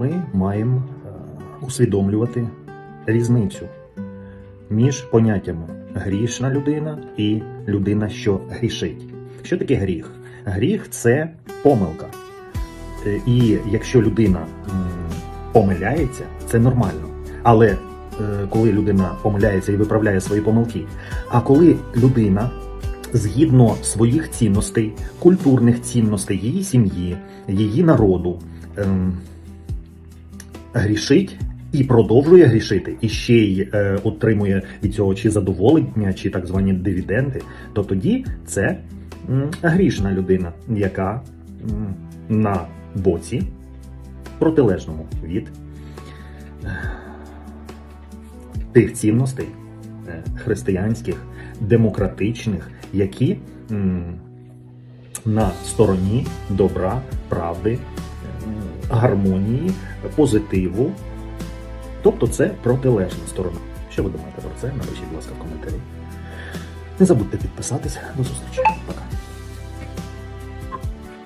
ми маємо е, усвідомлювати різницю між поняттями грішна людина і людина, що грішить. Що таке гріх? Гріх це помилка. Е, І якщо людина помиляється, це нормально. Але е, коли людина помиляється і виправляє свої помилки, а коли людина згідно своїх цінностей, культурних цінностей, її сім'ї, її народу, ем, грішить і продовжує грішити, і ще й е, отримує від цього чи задоволення, чи так звані дивіденди, то тоді це м, грішна людина, яка м, на боці протилежному від е, тих цінностей е, християнських, демократичних, які м, на стороні добра, правди, гармонії, позитиву. Тобто це протилежна сторона. Що ви думаєте про це? Напишіть, будь ласка, в коментарі. Не забудьте підписатися. До зустрічі.